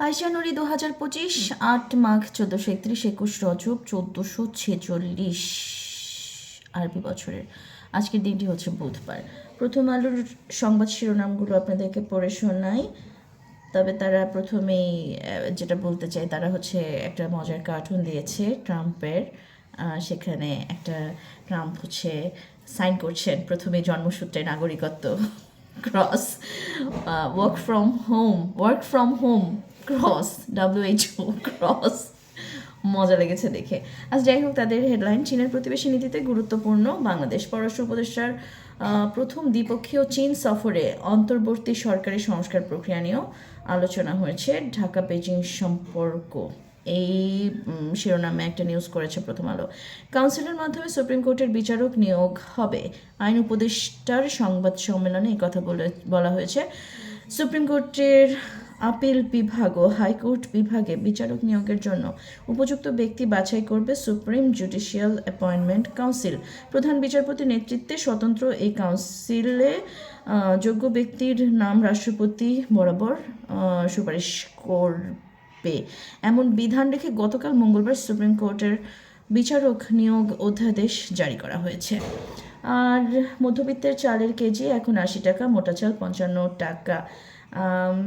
বাইশ জানুয়ারি দু হাজার পঁচিশ, আট মাঘ চোদ্দোশো একত্রিশ, একুশ রজব চোদ্দোশো ছেচল্লিশ আরবি বছরের। আজকের দিনটি হচ্ছে বুধবার। প্রথম আলোর সংবাদ শিরোনামগুলো আপনাদেরকে পড়ে শোনাই। তবে তারা প্রথমেই যেটা বলতে চাই, তারা হচ্ছে একটা মজার কার্টুন দিয়েছে ট্রাম্পের। সেখানে একটা ট্রাম্প হচ্ছে সাইন করছেন, প্রথমে জন্মসূত্রে নাগরিকত্ব cross work from home work from home cross WHO cross মজা লেগেছে দেখে। আজ যাই হোক, তাদের হেডলাইন চীনের প্রতিবেশী নীতিতে গুরুত্বপূর্ণ। বাংলাদেশ পররাষ্ট্র উপদেষ্টার প্রথম দ্বিপক্ষীয় চীন সফরে অন্তর্বর্তী সরকারি সংস্কার প্রক্রিয়া নিয়েও আলোচনা হয়েছে ঢাকা বেজিং সম্পর্ক। এই শিরোনামে একটা নিউজ করেছে প্রথম আলো। কাউন্সিলের মাধ্যমে সুপ্রিম কোর্টের বিচারক নিয়োগ হবে। আইন উপদেষ্টার সংবাদ সম্মেলনে এই কথা বলে, বলা হয়েছে। সুপ্রিম কোর্টের আপিল বিভাগ ও হাইকোর্ট বিভাগে বিচারক নিয়োগের জন্য উপযুক্ত ব্যক্তি বাছাই করবে সুপ্রিম জুডিশিয়াল অ্যাপয়েন্টমেন্ট কাউন্সিল। প্রধান বিচারপতির নেতৃত্বে স্বতন্ত্র এই কাউন্সিলে যোগ্য ব্যক্তির নাম রাষ্ট্রপতি বরাবর সুপারিশ করবে। এমন বিধান রেখে গতকাল মঙ্গলবার সুপ্রিম কোর্টের বিচারক নিয়োগ অধ্যাদেশ জারি করা হয়েছে। আর মধ্যবিত্তের চালের কেজি এখন আশি টাকা, মোটা চাল পঞ্চান্ন টাকা।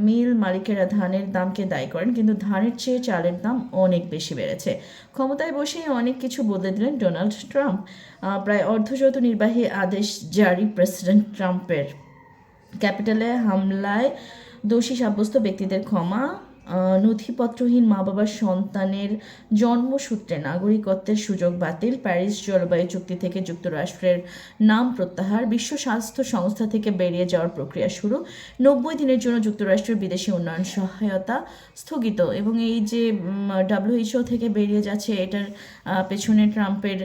মিল মালিকেরা ধানের দামকে দায়ী করেন, কিন্তু ধানের চেয়ে চালের দাম অনেক বেশি বেড়েছে। ক্ষমতায় বসেই অনেক কিছু বদলে দিলেন ডোনাল্ড ট্রাম্প। প্রায় অর্ধশত নির্বাহী আদেশ জারি প্রেসিডেন্ট ট্রাম্পের। ক্যাপিটালে হামলায় দোষী সাব্যস্ত ব্যক্তিদের ক্ষমা নথিপত্রহীন মা বাবার সন্তানের জন্মসূত্রে নাগরিকত্বের সুযোগ বাতিল, প্যারিস জলবায়ু চুক্তি থেকে যুক্তরাষ্ট্রের নাম প্রত্যাহার, বিশ্ব স্বাস্থ্য সংস্থা থেকে বেরিয়ে যাওয়ার প্রক্রিয়া শুরু, নব্বই দিনের জন্য যুক্তরাষ্ট্রের বিদেশি উন্নয়ন সহায়তা স্থগিত এবং এই যে ডাব্লিউএইচও থেকে বেরিয়ে যাচ্ছে, এটার পেছনে ট্রাম্পের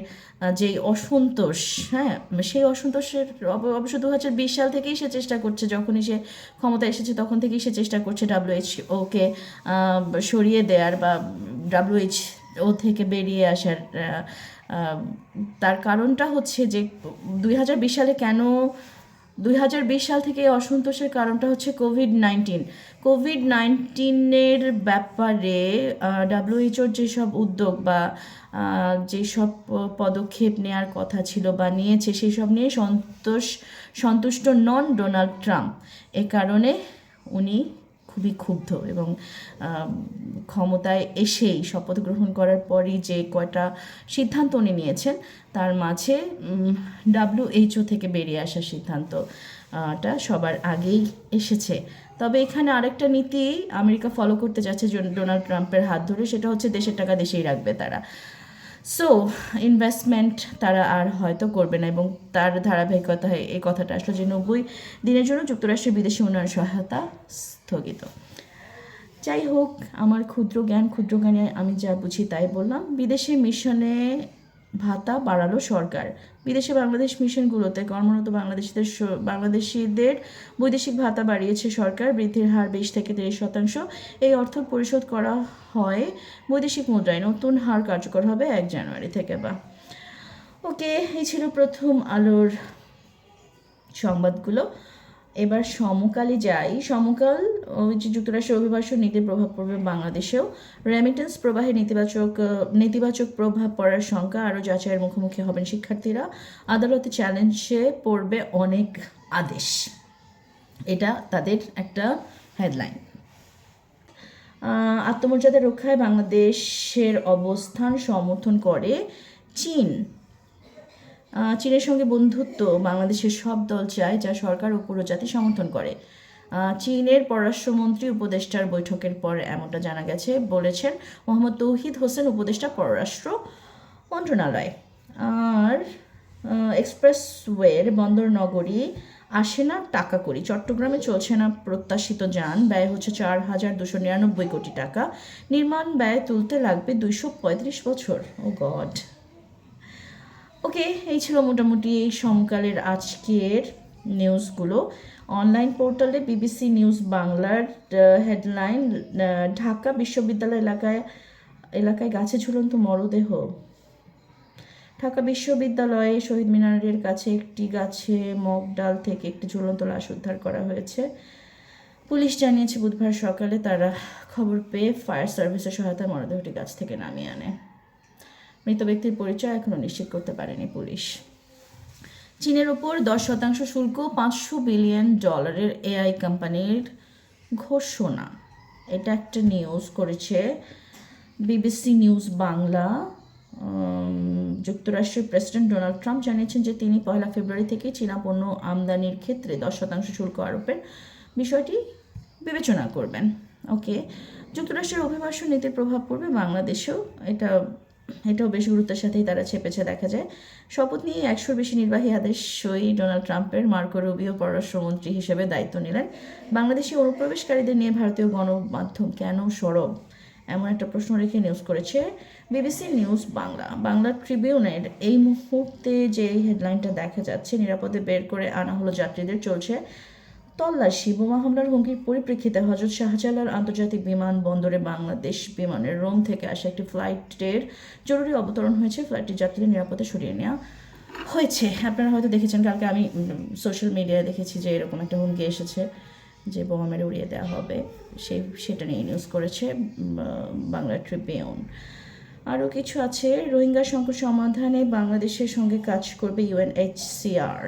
যে অসন্তোষ হ্যাঁ? সেই অসন্তোষের অবশ্য দু হাজার বিশ সাল থেকেই সে চেষ্টা করছে, যখনই সে ক্ষমতা এসেছে তখন থেকেই সে চেষ্টা করছে ডাব্লিউএইচওকে সরিয়ে দেওয়ার বা ডাব্লিউএইচ ও থেকে বেরিয়ে আসার তার কারণটা হচ্ছে যে দুই হাজার বিশ সালে কেন দুই হাজার বিশ সাল থেকে এই অসন্তোষের কারণটা হচ্ছে কোভিড নাইন্টিন। কোভিড নাইন্টিনের ব্যাপারে ডাব্লিউএইচওর যেসব উদ্যোগ বা যেসব পদক্ষেপ নেওয়ার কথা ছিল বা নিয়েছে সেই সব নিয়ে সন্তোষ, সন্তুষ্ট নন ডোনাল্ড ট্রাম্প। এ কারণে উনি খুবই ক্ষুব্ধ এবং ক্ষমতায় এসেই শপথ গ্রহণ করার পরই যে কয়টা সিদ্ধান্ত উনি নিয়েছেন, তার মাঝে ডাব্লিউএইচও থেকে বেরিয়ে আসার সিদ্ধান্ত টা সবার আগেই এসেছে। তবে এখানে আরেকটা নীতি আমেরিকা ফলো করতে যাচ্ছে ডোনাল্ড ট্রাম্পের হাত ধরে, সেটা হচ্ছে দেশের টাকা দেশেই রাখবে তারা। সো ইনভেস্টমেন্ট তারা আর হয়তো করবে না এবং তার ধারাবাহিকতায় এই কথাটা আসলো যে নব্বই দিনের জন্য যুক্তরাষ্ট্রের বিদেশি উন্নয়ন সহায়তা স্থগিত। যাই হোক, আমার ক্ষুদ্র জ্ঞান, ক্ষুদ্র জ্ঞানে আমি যা বুঝি তাই বললাম। বিদেশি মিশনে ভাতা বাড়ালো সরকার। বিদেশে বাংলাদেশ মিশনগুলোতে কর্মরত বাংলাদেশিদের বাংলাদেশিদের বৈদেশিক ভাতা বাড়িয়েছে সরকার। বৃদ্ধির হার বিশ থেকে তিরিশ শতাংশ। এই অর্থ পরিশোধ করা হয় বৈদেশিক মুদ্রায়। নতুন হার কার্যকর হবে এক জানুয়ারি থেকে বা। ওকে, এই ছিল প্রথম আলোর সংবাদগুলো। এবার সমকালে যাই। সমকাল যে যুক্তরাষ্ট্রের অভিবাসন নীতির প্রভাব পড়বে বাংলাদেশেও। রেমিটেন্স প্রবাহে নেতিবাচক নেতিবাচক প্রভাব পড়ার শঙ্কা আরও যাচাইয়ের মুখোমুখি হবেন শিক্ষার্থীরা। আদালতে চ্যালেঞ্জে পড়বে অনেক আদেশ। এটা তাদের একটা হেডলাইন আত্মমর্যাদা রক্ষায় বাংলাদেশের অবস্থান সমর্থন করে চীন। চীনের সঙ্গে বন্ধুত্ব বাংলাদেশের সব দল চায় যা সরকার ও পুরো জাতি সমর্থন করে। চীনের পররাষ্ট্রমন্ত্রী উপদেষ্টার বৈঠকের পর এমনটা জানা গেছে বলেছেন মোহাম্মদ তৌহিদ হোসেন, উপদেষ্টা পররাষ্ট্র মন্ত্রণালয়। আর এক্সপ্রেসওয়ের বন্দর নগরী আসে না টাকা করি চট্টগ্রামে চলছে না প্রত্যাশিত যান। ব্যয় হচ্ছে চার হাজার দুশো নিরানব্বই কোটি টাকা। নির্মাণ ব্যয় তুলতে লাগবে দুইশো পঁয়ত্রিশ বছর। ও গড। ওকে, এই ছিল মোটামুটি এই সমকালের আজকের নিউজগুলো। অনলাইন পোর্টালে বিবিসি নিউজ বাংলার হেডলাইন ঢাকা বিশ্ববিদ্যালয় এলাকায় এলাকায় গাছে ঝুলন্ত মরদেহ। ঢাকা বিশ্ববিদ্যালয়ে শহীদ মিনারের কাছে একটি গাছে মগ, ডাল থেকে একটি ঝুলন্ত লাশ উদ্ধার করা হয়েছে। পুলিশ জানিয়েছে, বুধবার সকালে তারা খবর পেয়ে ফায়ার সার্ভিসের সহায়তায় মরদেহটি গাছ থেকে নামিয়ে আনে। মৃত ব্যক্তির পরিচয় এখনও নিশ্চিত করতে পারেনি পুলিশ। চীনের ওপর দশ শতাংশ শুল্ক, পাঁচশো বিলিয়ন ডলারের এআই কোম্পানির ঘোষণা। এটা একটা নিউজ করেছে বিবিসি নিউজ বাংলা। যুক্তরাষ্ট্রের প্রেসিডেন্ট ডোনাল্ড ট্রাম্প জানিয়েছেন যে তিনি পয়লা ফেব্রুয়ারি থেকে চীনা পণ্য আমদানির ক্ষেত্রে দশ শতাংশ শুল্ক আরোপের বিষয়টি বিবেচনা করবেন। ওকে, যুক্তরাষ্ট্রের অভিবাসন নীতির প্রভাব পড়বে বাংলাদেশেও। এটা এটাও বেশ গুরুত্বের সাথেই তারা চেপেছে দেখা যায়। শপথ নিয়ে একশোর বেশি নির্বাহী আদেশই ডোনাল্ড ট্রাম্পের, মার্কো রুবিও পররাষ্ট্রমন্ত্রী হিসেবে দায়িত্ব নিলেন। বাংলাদেশি অনুপ্রবেশকারীদের নিয়ে ভারতীয় গণমাধ্যম কেন সরব? এমন একটা প্রশ্ন রেখে নিউজ করেছে বিবিসি নিউজ বাংলা। বাংলা ট্রিবিউনের এই মুহূর্তে যে হেডলাইনটা দেখা যাচ্ছে, নিরাপদে বের করে আনা হলো যাত্রীদের, চলছে তল্লাশি, বোমা হামলার হুমকির পরিপ্রেক্ষিতে হজরত শাহজালাল আন্তর্জাতিক বিমানবন্দরে বাংলাদেশ বিমানের রোম থেকে আসা একটি ফ্লাইটের জরুরি অবতরণ হয়েছে। ফ্লাইটটির যাত্রীদের নিরাপদে সরিয়ে নেওয়া হয়েছে। আপনারা হয়তো দেখেছেন, কালকে আমি সোশ্যাল মিডিয়ায় দেখেছি যে এরকম একটা হুমকি এসেছে যে বোমা মেরে উড়িয়ে দেওয়া হবে। সেই সেটা নিয়ে নিউজ করেছে বাংলা ট্রিবিউন আরও কিছু আছে। রোহিঙ্গা সংকট সমাধানে বাংলাদেশের সঙ্গে কাজ করবে ইউএনএইচসিআর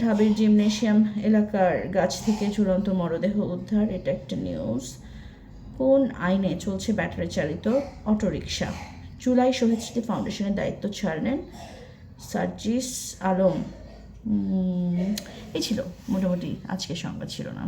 ঢাবির জিমনেশিয়াম এলাকার গাছ থেকে ঝুলন্ত মরদেহ উদ্ধার, এটা একটা নিউজ। কোন আইনে চলছে ব্যাটারি চালিত অটোরিকশা? জুলাই শহীদ স্মৃতি ফাউন্ডেশনের দায়িত্ব ছাড়লেন সার্জিস আলম। এই ছিল। মোটামুটি আজকে সংবাদ ছিল না